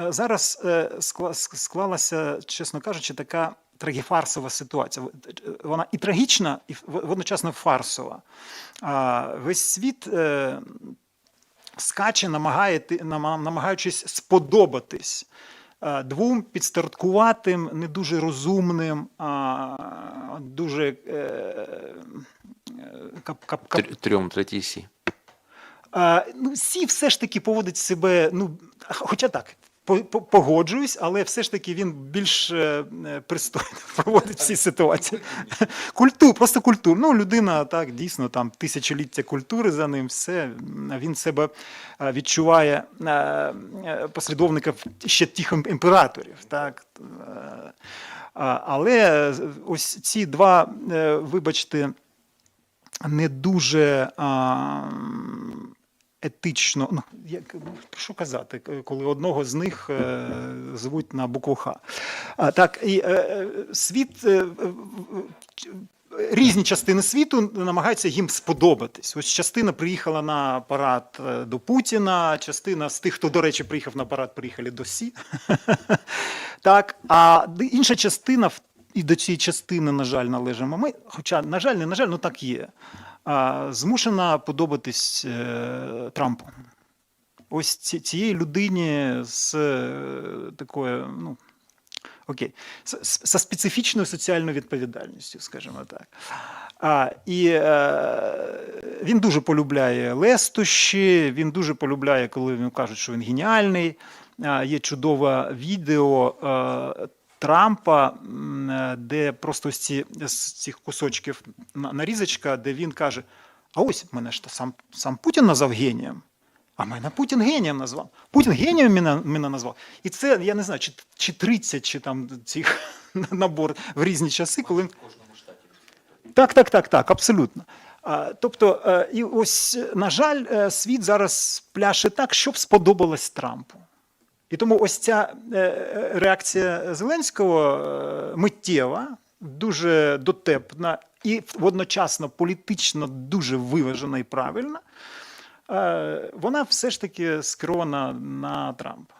е, зараз е, скла- ск- склалася, чесно кажучи, така трагіфарсова ситуація. Вона і трагічна, і водночасно фарсова. Весь світ е, скаче, намагає, намагаючись сподобатись е, двом підстарткуватим, не дуже розумним, а дуже е, е, кап, кап, кап, Трьом, третій сі. а, ну, Сі все ж таки поводить себе, ну, хоча так, погоджуюсь, але все ж таки він більш е, е, пристойно проводить всі ситуації. Культур, просто культур. Ну, людина так, дійсно, там тисячоліття культури за ним, все. Він себе е, відчуває е, ще тих імператорів. Так. Але ось ці два, вибачте, не дуже етично. Ну, як, що казати, коли одного з них е, звуть на букву Х. А, так, і е, е, світ. Е, Різні частини світу намагаються їм сподобатись. Ось частина приїхала на парад е, до Путіна, частина з тих, хто, до речі, приїхав на парад, приїхали до Сі. так, а інша частина, і до цієї частини, на жаль, належимо ми, хоча, на жаль, не на жаль, ну так є, змушена подобатись е, Трампу. Ось ці, цієї людині з е, такою, ну, окей, з, специфічною соціальною відповідальністю, скажімо так. А, і е, він дуже полюбляє лестощі, він дуже полюбляє, коли йому кажуть, що він геніальний. Є чудове відео е, Трампа, де просто ось ці, з цих кусочків нарізочка, де він каже: А ось мене ж сам, сам Путін назвав генієм. А мене Путін генієм назвав. Путін генієм мене, мене назвав. І це, я не знаю, чи, чи 30, чи там цих набор в різні часи, коли. Так, так, так, так, абсолютно. Тобто, е, і ось, е, на жаль, е, світ зараз пляше так, щоб сподобалось Трампу. І тому ось ця е, е, реакція Зеленського е, миттєва, дуже дотепна і водночасно політично дуже виважена і правильна. Вона все ж таки скерована на Трампа.